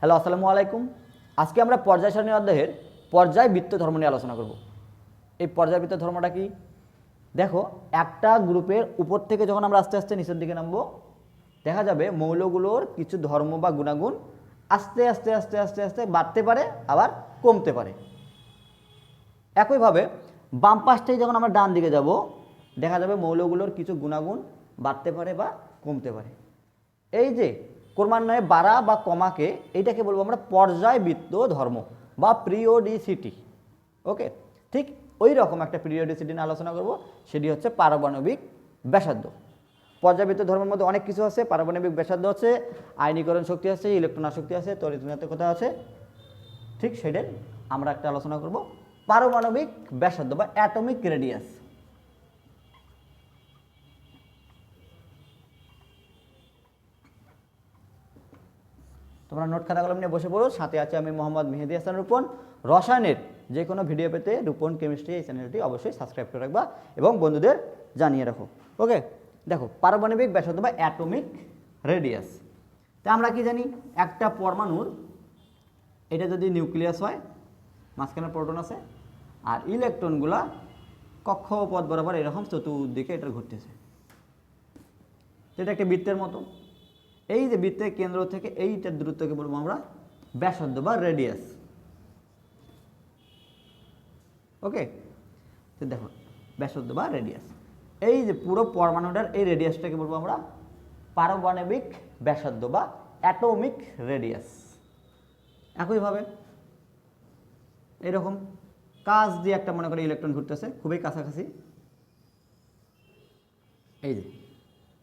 Hello, আসসালামু আলাইকুম। আজকে আমরা পর্যায় সারণী অধ্যায়ের পর্যায়বৃত্ত ধর্ম নিয়ে আলোচনা করব। এই পর্যায়বৃত্ত ধর্মটা কি? দেখো, একটা গ্রুপের উপর থেকে যখন আমরা আস্তে আস্তে নিচের দিকে নামবো, দেখা যাবে মৌলগুলোর কিছু ধর্ম বা গুণাগুণ আস্তে আস্তে আস্তে আস্তে আস্তে বাড়তে পারে, আবার কমতে পারে। একইভাবে বাম পাশটাই যখন আমরা ডান দিকে যাব, দেখা যাবে মৌলগুলোর কিছু গুণাগুণ বাড়তে পারে বা কমতে পারে। এই যে ক্রমান্বয়ে বাড়া বা কমাকে এইটাকে বলব আমরা পর্যায়বৃত্ত ধর্ম বা প্রিওডিসিটি ওকে ঠিক ওই রকম একটা পিরিয়ডিসিটি নিয়ে আলোচনা করব। সেটি হচ্ছে পারমাণবিক ব্যাসার্ধ। পর্যাবৃত্ত ধর্মের মধ্যে অনেক কিছু আছে। পারমাণবিক ব্যাসার্ধ আছে, আইনীকরণ শক্তি আছে ইলেকট্রন শক্তি আছে তরিতনাত্মকতা আছে। ঠিক সেটাই আমরা একটা আলোচনা করব। পারমাণবিক ব্যাসার্ধ বা অ্যাটমিক রেডিয়াস তোমরা নোট খাতা কলম নিয়ে বসে পড়ো সাথে আছে আমি মোহাম্মদ মেহেদি হাসান রূপন। রসায়নের যে কোনো ভিডিও পেতে রূপন কেমিস্ট্রি এই চ্যানেলটি অবশ্যই সাবস্ক্রাইব করে রাখবা এবং বন্ধুদের জানিয়ে রাখো। ওকে দেখো, পারমাণবিক ব্যাসার্ধ বা অ্যাটমিক রেডিয়াস তা আমরা কি জানি? একটা পরমাণুর, এটা যদি নিউক্লিয়াস হয়, মাঝখানে প্রোটন আছে, আর ইলেকট্রনগুলা কক্ষপথ বরাবর এরকম চতুর্দিকে এটা ঘুরতেছে। এটা একটা বৃত্তের মতো। এই যে বৃত্তের কেন্দ্র থেকে এইটার দূরত্বকে বলব আমরা ব্যাসার্ধ বা রেডিয়াস ওকে তো দেখো, ব্যাসার্ধ বা রেডিয়াস এই যে পুরো পরমাণুটার এই রেডিয়াসটাকে বলব আমরা পারমাণবিক ব্যাসার্ধ বা অ্যাটমিক রেডিয়াস একইভাবে এরকম কাজ দিয়ে একটা মনে করে ইলেকট্রন ঘুরতেছে, খুবই কাছাকাছি। এই যে,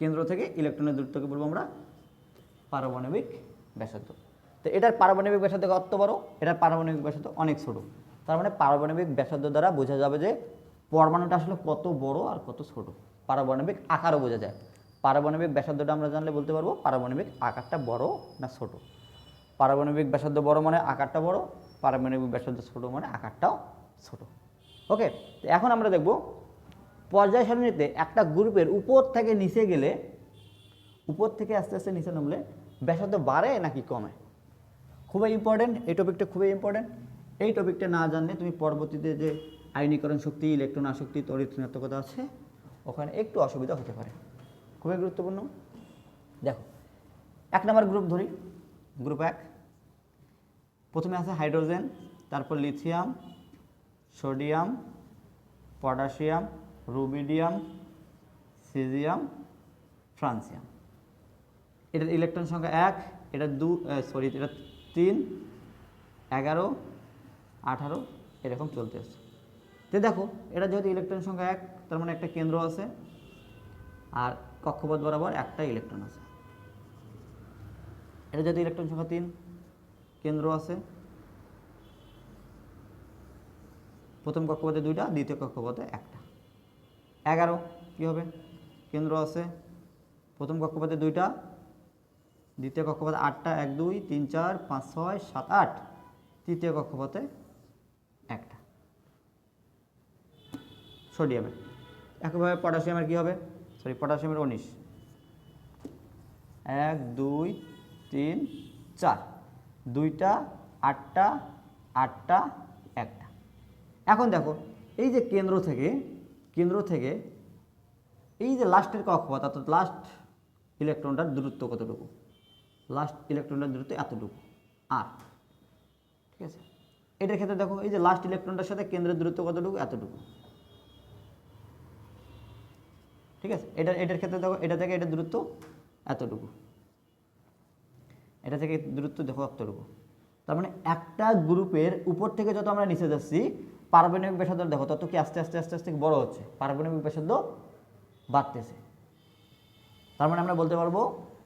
কেন্দ্র থেকে ইলেকট্রনের দূরত্বকে বলব আমরা পারমাণবিক ব্যাসার্ধ। তো এটার পারমাণবিক ব্যাসার্ধ কত বড়? এটার পারমাণবিক ব্যাসার্ধ অনেক ছোট। তার মানে পারমাণবিক ব্যাসার্ধ দ্বারা বোঝা যাবে যে পরমাণুটা আসলে কত বড় আর কত ছোট। পারমাণবিক আকারও বোঝা যায়। পারমাণবিক ব্যাসার্ধটা আমরা জানলে বলতে পারব পারমাণবিক আকারটা বড় না ছোট? পারমাণবিক ব্যাসার্ধ বড় মানে আকারটা বড়, পারমাণবিক ব্যাসার্ধ ছোট মানে আকারটাও ছোট। ওকে, তো এখন আমরা দেখব পর্যায় সারণীতে একটা গ্রুপের উপর থেকে নিচে গেলে, উপর থেকে আস্তে আস্তে নিচে নামলে ব্যাসার্ধ বাড়ে নাকি কমে? খুবই ইম্পর্টেন্ট এই টপিকটা খুবই ইম্পর্টেন্ট এই টপিকটা না জানলে তুমি পরবর্তীতে যে আইনীকরণ শক্তি ইলেকট্রন আসক্তি, তড়িৎ ঋণাত্মকতা আছে, ওখানে একটু অসুবিধা হতে পারে। খুবই গুরুত্বপূর্ণ। দেখো, এক নম্বর গ্রুপ ধরি। গ্রুপ এক। প্রথমে আছে হাইড্রোজেন, তারপর lithium sodium potassium rubidium caesium francium এটার ইলেকট্রন সংখ্যা এক, এটা দু সরি এটা তিন, এগারো, আঠারো, এরকম চলতে আসছে। তো দেখো, এটা যেহেতু ইলেকট্রন সংখ্যা এক, তার মানে একটা কেন্দ্র আছে, আর কক্ষপথ বরাবর একটা ইলেকট্রন আছে। এটা যেহেতু ইলেকট্রন সংখ্যা তিন, কেন্দ্র আছে, প্রথম কক্ষপথে দুইটা, দ্বিতীয় কক্ষপথে একটা। এগারো, কী হবে? কেন্দ্র আছে, প্রথম কক্ষপথে দুইটা দ্বিতীয় কক্ষপথে আটটা, এক, দুই, তিন, চার, পাঁচ, ছয়, সাত, আট। তৃতীয় কক্ষপথে একটা। সোডিয়ামের একইভাবে পটাশিয়ামের কী হবে? সরি, পটাশিয়ামের উনিশ। এক, দুই, তিন, চার। দুইটা, আটটা আটটা, একটা। এখন দেখো, এই যে কেন্দ্র থেকে কেন্দ্র থেকে এই যে লাস্টের কক্ষপথ, অর্থাৎ লাস্ট ইলেকট্রনটার দূরত্ব কতটুকু? লাস্ট ইলেকট্রনটার দূরত্ব এতটুকু আর ঠিক আছে? এটার ক্ষেত্রে দেখো, এই যে লাস্ট ইলেকট্রনটার সাথে কেন্দ্রের দূরত্ব কতটুকু? এতটুকু। ঠিক আছে? এটা, এটার ক্ষেত্রে দেখো, এটা থেকে এটা দূরত্ব এতটুকু। এটা থেকে দূরত্ব দেখো এতটুকু। তার মানে একটা গ্রুপের উপর থেকে যত আমরা নিচে যাচ্ছি, পারমাণবিক ব্যাসার্ধ দেখো, তত কি আস্তে আস্তে আস্তে আস্তে বড় হচ্ছে। পারমাণবিক ব্যাসার্ধ বাড়তেছে। তার মানে আমরা বলতে পারব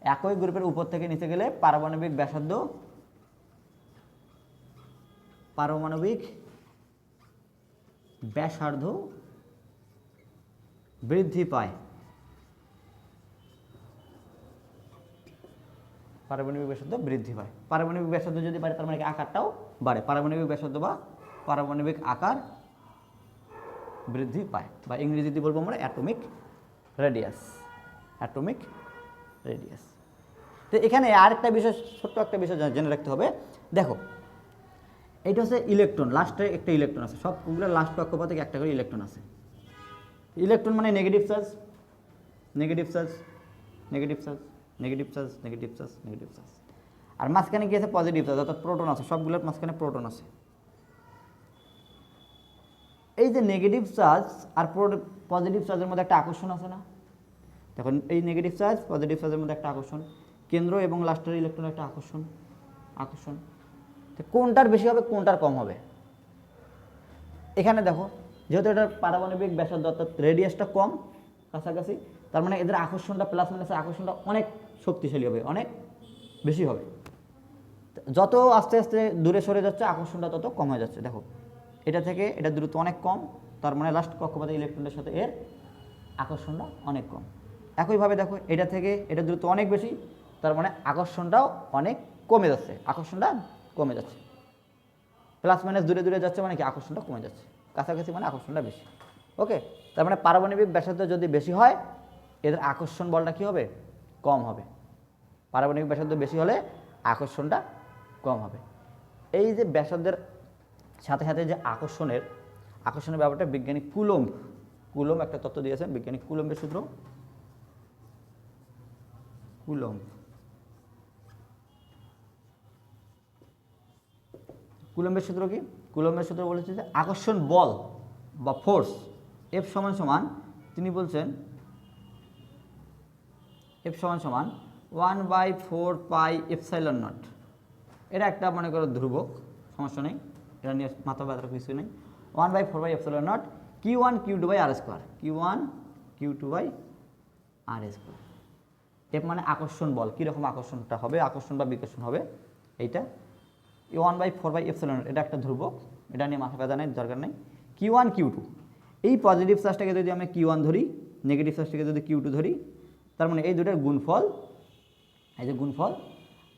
একই গ্রুপের উপর থেকে নিচে গেলে পারমাণবিক ব্যাসার্ধ পারমাণবিক ব্যাসার্ধ বৃদ্ধি পায়। পারমাণবিক ব্যাসার্ধ বৃদ্ধি পায়। পারমাণবিক ব্যাসার্ধ যদি বাড়ে তার মানে আকারটাও বাড়ে। পারমাণবিক ব্যাসার্ধ বা পারমাণবিক আকার বৃদ্ধি পায়। বা ইংরেজিতে বলব আমরা অ্যাটমিক রেডিয়াস। Atomic radius. তো এখানে আরেকটা বিষয়, ছোট্ট একটা বিষয় জেনে রাখতে হবে। দেখো এইটা হচ্ছে ইলেকট্রন লাস্টে একটা ইলেকট্রন আছে। সবগুলো লাস্ট কক্ষপথে একটা করে ইলেকট্রন আছে। ইলেকট্রন মানে negative charge negative charge negative charge negative charge negative charge negative charge আর মাঝখানে কি আছে? পজিটিভ চার্জ অর্থাৎ প্রোটন আছে। সবগুলোর মাঝখানে প্রোটন আছে। এই যে নেগেটিভ চার্জ আর পজিটিভ চার্জের মধ্যে একটা আকর্ষণ আছে না? দেখুন, এই নেগেটিভ চার্জ পজিটিভ চার্জের মধ্যে একটা আকর্ষণ। কেন্দ্র এবং লাস্টের ইলেকট্রন একটা আকর্ষণ আকর্ষণ। তো কোনটার বেশি হবে, কোনটার কম হবে? এখানে দেখো, যেহেতু এটার পারমাণবিক ব্যাসার্ধ অর্থাৎ রেডিয়াসটা কম, কাছাকাছি, তার মানে এদের আকর্ষণটা প্লাস মাইনাসের আকর্ষণটা অনেক শক্তিশালী হবে, অনেক বেশি হবে। যত আস্তে আস্তে দূরে সরে যাচ্ছে, আকর্ষণটা তত কম হয়ে যাচ্ছে। দেখো, এটা থেকে এটা দূরত্ব অনেক কম, তার মানে লাস্ট কক্ষপথে ইলেকট্রনের সাথে এর আকর্ষণটা অনেক কম। একইভাবে দেখো, এটা থেকে এটা দূরত্ব অনেক বেশি তার মানে আকর্ষণটাও অনেক কমে যাচ্ছে, আকর্ষণটা কমে যাচ্ছে। প্লাস মাইনাস দূরে দূরে যাচ্ছে মানে কি? আকর্ষণটা কমে যাচ্ছে। কাছাকাছি মানে আকর্ষণটা বেশি। ওকে তার মানে পারমাণবিক ব্যাসার্ধ যদি বেশি হয়, এদের আকর্ষণ বলটা কি হবে? কম হবে। পারমাণবিক ব্যাসার্ধ বেশি হলে আকর্ষণটা কম হবে। এই যে ব্যাসার্ধের সাথে সাথে যে আকর্ষণের আকর্ষণের ব্যাপারটা বিজ্ঞানী কুলম কুলম একটা তত্ত্ব দিয়েছেন, বিজ্ঞানী কুলম্বের সূত্র। কুলম কুলম্বের সূত্র কি? কুলম্বের সূত্র বলেছে যে আকর্ষণ বল বা ফোর্স এফ সমান সমান, তিনি বলছেন এফ সমান সমান one by four pi epsilon naught এটা একটা মনে করো ধ্রুবক, সমস্যা নেই। এটা নিয়ে মাথা ব্যথার কিছু নেই। One by four by epsilon naught q one q two by r square q one q two by r square F মানে আকর্ষণ বল। কীরকম আকর্ষণটা হবে? আকর্ষণ বা বিকর্ষণ হবে? এইটা one by four by epsilon এটা একটা ধ্রুবক, এটা নিয়ে মাথা ব্যথা নেই, দরকার নেই। কিউ ওয়ান কিউ টু এই পজিটিভ চার্জটাকে যদি আমি কিউ ওয়ান ধরি নেগেটিভ চার্জটাকে যদি কিউ টু ধরি, তার মানে এই দুটোর গুণফল, এই যে গুণফল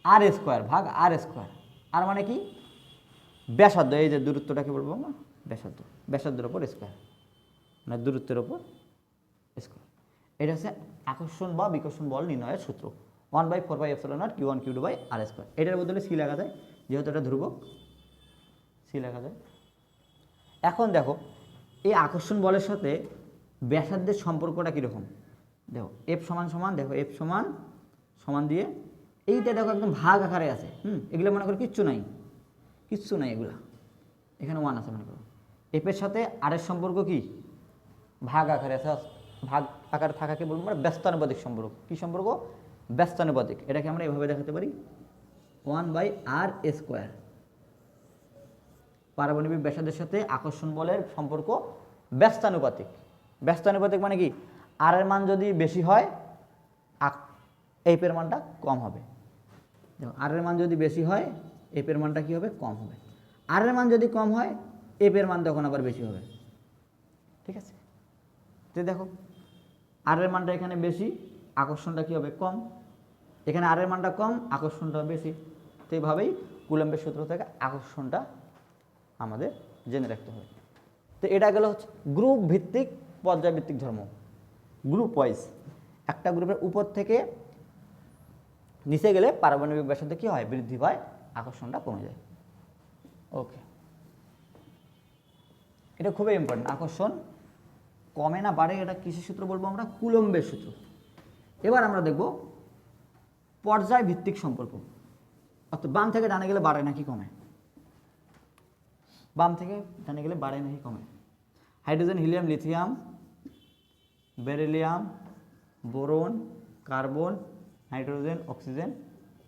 আর স্কোয়ার ভাগ আর স্কোয়ার আর মানে কি? ব্যাসার্ধ, এই যে দূরত্বটাকে বলব আমরা, ব্যাসার্ধ। ব্যাসার্ধের ওপর স্কোয়ার মানে দূরত্বের ওপর স্কোয়ার এটা হচ্ছে আকর্ষণ বা বিকর্ষণ বল নির্ণয়ের সূত্র। One by four by epsilon naught q one q two by r square. এটার বদলে সি লেখা যায়, যেহেতু এটা ধ্রুবক, সি লেখা যায়। এখন দেখো, এই আকর্ষণ বলের সাথে ব্যাসার্ধের সম্পর্কটা কীরকম? দেখো এফ সমান সমান, দেখো এফ সমান সমান দিয়ে, এইটা দেখো একদম ভাগ আকারে আছে, হুম? এগুলো মনে করো কিচ্ছু নাই কিচ্ছু নাই এগুলা। এখানে ওয়ান আছে মনে করো। এফের সাথে আরের সম্পর্ক কি? ভাগ আকারে আছে, ভাগ আকারে থাকাকে বলব আমরা ব্যস্তানুপাতিক সম্পর্ক। কী সম্পর্ক? ব্যস্তানুপাতিক এটাকে আমরা এভাবে দেখাতে পারি। One by r square. পারমাণবিক ব্যাসার্ধের সাথে আকর্ষণ বলের সম্পর্ক ব্যস্তানুপাতিক ব্যস্তানুপাতিক মানে কি? আর এর মান যদি বেশি হয় এফের মানটা কম হবে। দেখো, আর এর মান যদি বেশি হয় এফের মানটা কী হবে? কম হবে। আর এর মান যদি কম হয় এফের মান তখন আবার বেশি হবে। ঠিক আছে? তো দেখো, আর এর মানটা এখানে বেশি আকর্ষণটা কী হবে কম? এখানে আর এর মানটা কম, আকর্ষণটা বেশি। তো এইভাবেই কুলম্বের সূত্র থেকে আকর্ষণটা আমাদের জেনে রাখতে হবে। তো এটা গেল হচ্ছে গ্রুপ ভিত্তিক পর্যায়ভিত্তিক ধর্ম। গ্রুপ ওয়াইজ একটা গ্রুপের উপর থেকে নিচে গেলে পারমাণবিক ব্যাসার্ধ কী হয়? বৃদ্ধি পায়, আকর্ষণটা কমে যায়। ওকে এটা খুবই ইম্পর্টেন্ট আকর্ষণ কমে না বাড়ে, এটা কৃষি সূত্র বলব আমরা? কুলম্বের সূত্র। এবার আমরা দেখব পর্যায় ভিত্তিক সম্পর্ক। অর্থাৎ বাম থেকে ডানে গেলে বাড়ে নাকি কমে? বাম থেকে ডানে গেলে বাড়ে নাকি কমে? Hydrogen, helium, lithium, beryllium, boron, carbon, nitrogen, oxygen,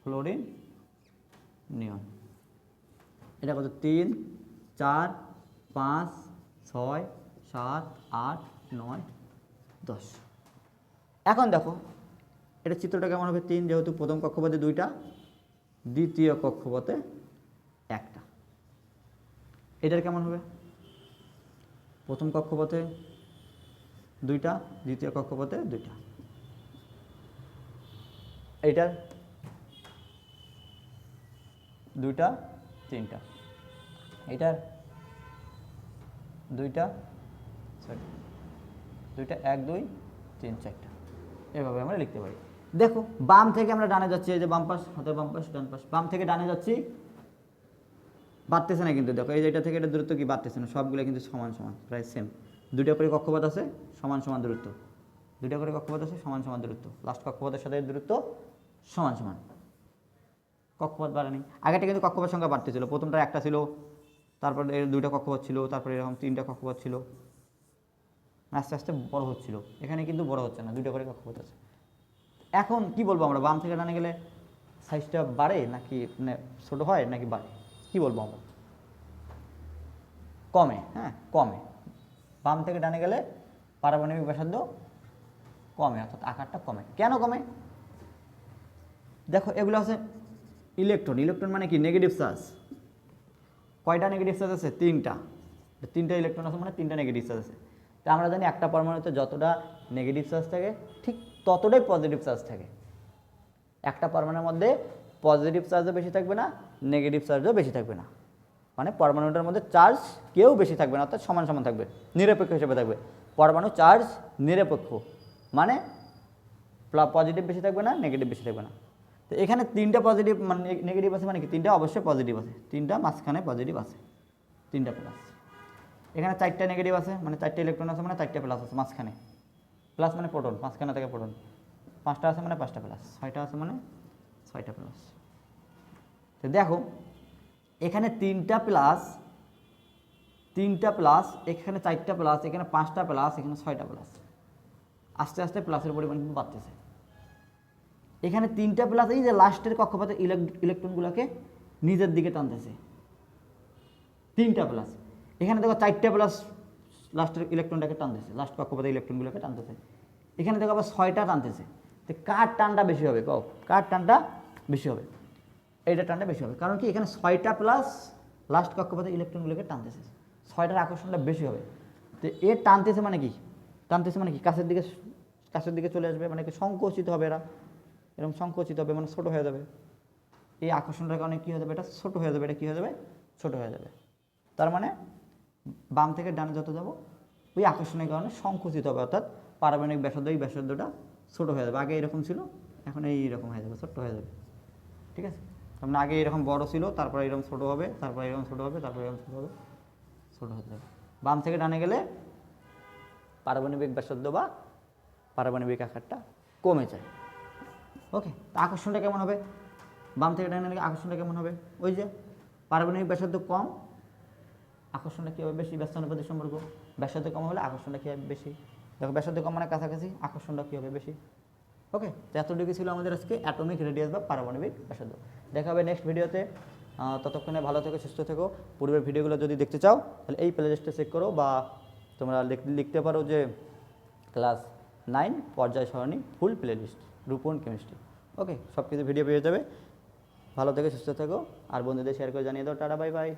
fluorine, neon. এটা কত? তিন, চার, পাঁচ, ছয়, সাত, আট, নয়, দশ। এখন দেখো এটা চিত্রটা কেমন হবে? তিন, যেহেতু প্রথম কক্ষপথে দুইটা, দ্বিতীয় কক্ষপথে একটা। এটার কেমন হবে? প্রথম কক্ষপথে দুইটা, দ্বিতীয় কক্ষপথে দুইটা। এইটার দুইটা, তিনটা। এইটার দুইটা সরি দুইটা এক, দুই, তিন, চারটা। এভাবে আমরা লিখতে পারি। দেখো, বাম থেকে আমরা ডানে যাচ্ছি, এই যে বাম পাশ, হাতের বাম পাশ, ডান পাশ। বাম থেকে ডানে যাচ্ছি, বাড়তেছে না কিন্তু, দেখো, এই যে এটা থেকে এটা দূরত্ব কি? বাড়তেছে না, সবগুলো কিন্তু সমান সমান, প্রায় সেম দুইটা করে কক্ষপথ আছে, সমান সমান দূরত্ব। দুইটা করে কক্ষপথ আছে, সমান সমান দূরত্ব। লাস্ট কক্ষপথের সাথে দূরত্ব সমান সমান। কক্ষপথ বাড়েনি। আগেটা কিন্তু কক্ষপথ সংখ্যা বাড়তেছিল। প্রথমটা একটা ছিল, তারপরে এর দুইটা কক্ষপথ ছিল, তারপরে এরকম তিনটা কক্ষপথ ছিল। আস্তে আস্তে বড় হচ্ছিল। এখানে কিন্তু বড় হচ্ছে না, দুইটা করে কক্ষপথ আছে। এখন কি বলব আমরা? বাম থেকে ডানে গেলে সাইজটা বাড়ে নাকি মানে ছোটো হয় নাকি বাড়ে? কি বলব আমরা? কমে হ্যাঁ কমে। বাম থেকে ডানে গেলে পারমাণবিক ব্যাসার্ধ কমে, অর্থাৎ আকারটা কমে। কেন কমে? দেখো, এগুলো আছে ইলেকট্রন ইলেকট্রন মানে কি? নেগেটিভ চার্জ কয়টা নেগেটিভ চার্জ আছে? তিনটা। তিনটা ইলেকট্রন আছে মানে তিনটা নেগেটিভ চার্জ আছে। তা আমরা জানি একটা পরমাণুতে যতটা নেগেটিভ চার্জ থাকে, ঠিক ততটাই পজিটিভ চার্জ থাকে। একটা পরমাণুর মধ্যে পজিটিভ চার্জও বেশি থাকবে না নেগেটিভ চার্জও বেশি থাকবে না। মানে পরমাণুটার মধ্যে চার্জ কেউ বেশি থাকবে না, অর্থাৎ সমান সমান থাকবে, নিরপেক্ষ হিসেবে থাকবে। পরমাণু চার্জ নিরপেক্ষ মানে পজিটিভ বেশি থাকবে না নেগেটিভ বেশি থাকবে না। তো এখানে তিনটা পজিটিভ মানে নেগেটিভ আছে মানে কি? তিনটা অবশ্যই পজিটিভ আছে। তিনটা মাঝখানে পজিটিভ আছে। তিনটা প্লাস এখানে চারটা নেগেটিভ আছে মানে চারটে ইলেকট্রন আছে মানে চারটে প্লাস আছে মাঝখানে। প্লাস মানে প্রোটন পাঁচখানা থেকে প্রোটন। পাঁচটা আছে মানে পাঁচটা প্লাস, ছয়টা আছে মানে ছয়টা প্লাস। তো দেখো, এখানে তিনটা প্লাস তিনটা প্লাস, এখানে চারটা প্লাস, এখানে পাঁচটা প্লাস, এখানে ছয়টা প্লাস। আস্তে আস্তে প্লাসের পরিমাণ কিন্তু বাড়তেছে। এখানে তিনটা প্লাস, এই যে লাস্টের কক্ষপথে ইলেকট্রনগুলোকে নিজের দিকে টানতেছে। তিনটা প্লাস। এখানে দেখো চারটা প্লাস লাস্টের ইলেকট্রনটাকে টানতেছে লাস্ট কক্ষপথে ইলেকট্রনগুলোকে টানতেছে। এখানে দেখো আবার ছয়টা টানতেছে। তো কার টানটা বেশি হবে? কও, কার টানটা বেশি হবে? এইটা টানটা বেশি হবে। কারণ কি, এখানে ছয়টা প্লাস লাস্ট কক্ষপথে ইলেকট্রনগুলোকে টানতেছে। ছয়টার আকর্ষণটা বেশি হবে। তো এ টানতেছে মানে কি? টানতেছে মানে কি? কাছের দিকে কাছের দিকে চলে আসবে মানে কি সংকোচিত হবে এরা। এরকম সংকোচিত হবে মানে ছোটো হয়ে যাবে। এই আকর্ষণটার কারণে কী হয়ে যাবে? এটা ছোটো হয়ে যাবে। এটা কী হয়ে যাবে? ছোটো হয়ে যাবে। তার মানে বাম থেকে ডানে যত যাব, ওই আকর্ষণের কারণে সংকুচিত হবে, অর্থাৎ পারমাণবিক ব্যাসার্ধ, এই ব্যাসার্ধটা ছোটো হয়ে যাবে। আগে এরকম ছিল, এখন এইরকম হয়ে যাবে, ছোট্ট হয়ে যাবে। ঠিক আছে? তার আগে এরকম বড় ছিল, তারপরে এরকম ছোটো হবে, তারপরে এরকম ছোটো হবে, তারপরে এরকম ছোটো হবে, ছোটো হয়ে যাবে। বাম থেকে ডানে গেলে পারমাণবিক ব্যাসার্ধ বা পারমাণবিক আকারটা কমে যায়। ওকে আকর্ষণটা কেমন হবে? বাম থেকে ডানে গেলে আকর্ষণটা কেমন হবে? ওই যে, পারমাণবিক ব্যাসার্ধ কম আকর্ষণটা কী হবে বেশি? ব্যস্তানুপাতিক সম্পর্ক ব্যাসার্ধ কম হলে আকর্ষণটা কী বেশি? দেখো ব্যাসার্ধ কম মানে কাছাকাছি আকর্ষণটা কী হবে বেশি? ওকে তো এতটুকু ছিল আমাদের আজকে অ্যাটমিক রেডিয়াস বা পারমাণবিক ব্যাসার্ধ দেখা হবে নেক্সট ভিডিওতে ততক্ষণে ভালো থেকো, সুস্থ থেকো। পূর্বের ভিডিওগুলো যদি দেখতে চাও, তাহলে এই প্লেলিস্টে চেক করো বা তোমরা লিখ- লিখতে পারো যে ক্লাস নাইন পর্যায় সারণী full playlist Rupan chemistry okay সব কিছু ভিডিও পেয়ে যাবে। ভালো থেকে, সুস্থ থেকো। আর বন্ধুদের শেয়ার করে জানিয়ে দাও। Tata bye bye